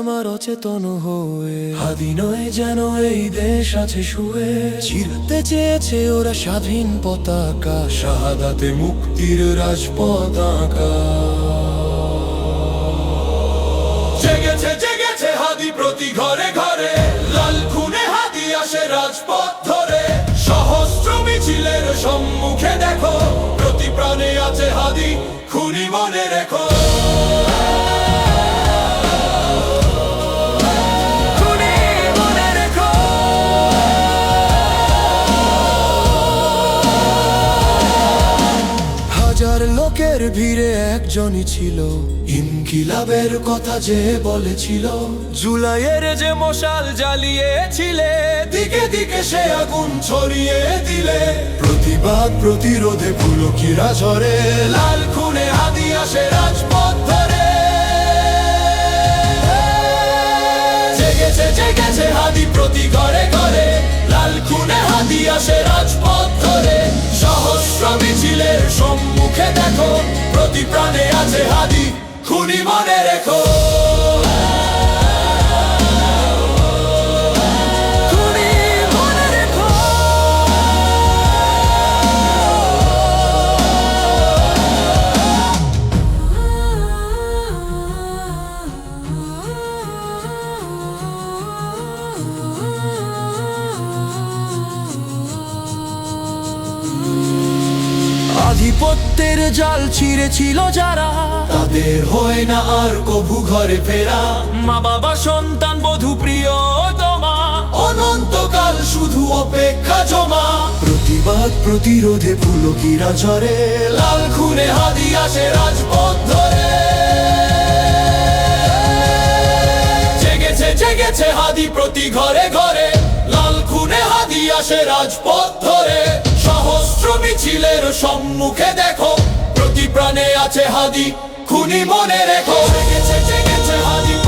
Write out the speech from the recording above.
আমার অচেতন হয়ে। হাদি নয় যেন এই দেশ আছে শুয়ে। চিরতে চেয়েছে ওরা স্বাধীন পতাকা, শাহাদাতে মুক্তির রাজপথ আঁকা। জেগেছে জেগেছে হাদি প্রতি ঘরে ঘরে। লাল খুনে হাদি আসে রাজপথ ধরে। সহস্র মিছিলের সম্মুখে দেখো, প্রতি প্রাণে আছে হাদি, খুনি মনে রেখো। লোকের ভিড়ে একজনই ছিল। ইনকিলাবের কথা যে বলেছিল। জুলাইয়ের যে মশাল জ্বালিয়েছিলে, দিকে দিকে সে আগুন ছড়িয়ে দিলে। প্রতিবাদ, প্রতিরোধে পুলকিরা ঝরে, লাল খুনে হাদি আসে রাজপথ ধরে। জেগেছে জেগেছে হাদি প্রতি ঘরে ঘরে, লাল খুনে হাদি আসে রাজপথ ধরে। দেখো প্রতি প্রাণে আছে হাদি খুনি মনে রেখো। আধিপত্যের জাল ছিঁড়েছিল যারা। তাদের হয় না আর কভু ঘরে ফেরা। মা বাবা সন্তান বধু প্রিয় তোমা অনন্তকাল শুধু অপেক্ষা জমা। প্রতিবাদ প্রতিরোধে পুলকিরা ঝরে। লাল খুনে হাদি আসে রাজপথ ধরে। জেগেছে জেগেছে হাদি প্রতি ঘরে ঘরে। লাল খুনে হাদি আসে রাজপথ ধরে। মিছিলের সম্মুখে দেখো। প্রতি প্রাণে আছে হাদি খুনি মনে রেখো। হাদি